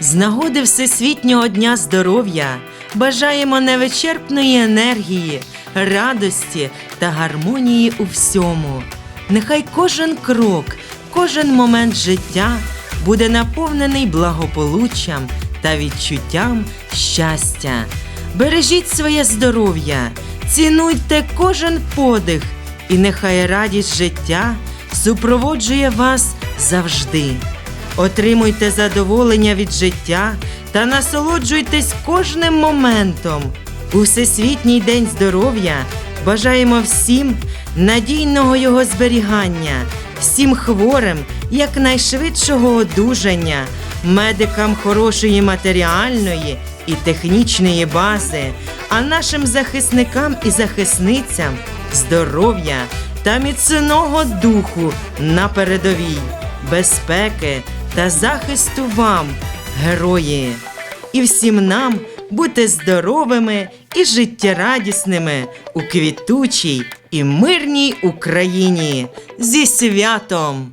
З нагоди Всесвітнього дня здоров'я бажаємо невичерпної енергії, радості та гармонії у всьому. Нехай кожен крок, кожен момент життя буде наповнений благополуччям та відчуттям щастя. Бережіть своє здоров'я, цінуйте кожен подих, і нехай радість життя супроводжує вас завжди. Отримуйте задоволення від життя та насолоджуйтесь кожним моментом. У Всесвітній день здоров'я бажаємо всім надійного його зберігання, всім хворим якнайшвидшого одужання, медикам хорошої матеріальної і технічної бази, а нашим захисникам і захисницям здоров'я та міцного духу на передовій, безпеки та захисту вам, герої, і всім нам бути здоровими і життєрадісними у квітучій і мирній Україні зі святом!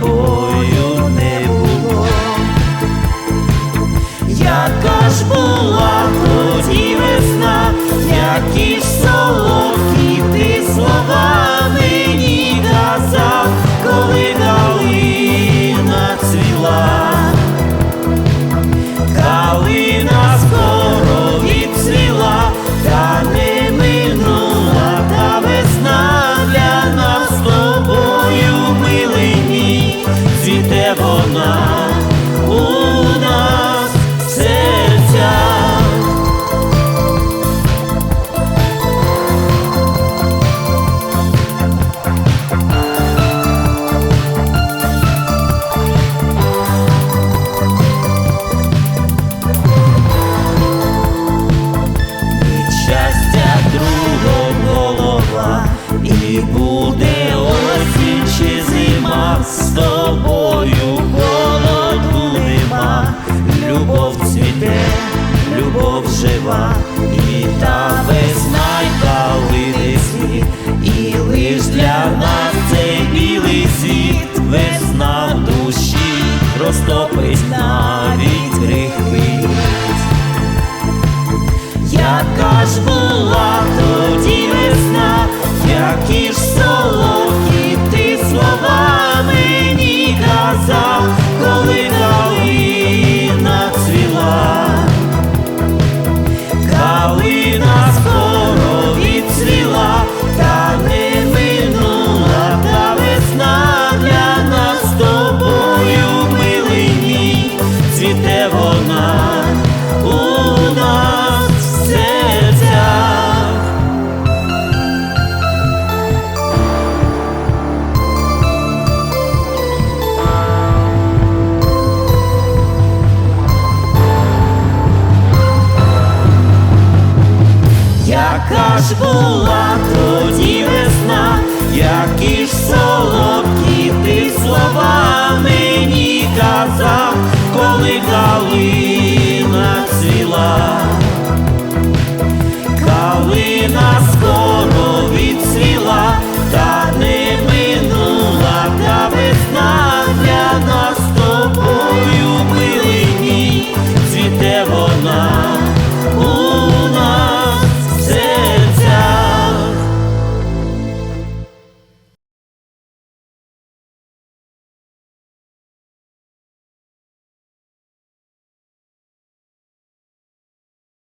boy. Весна в душі розтопить навіть гріхи. Яка ж була вона у нас в. Яка ж була тоді весна, які ж солодкі ти словами.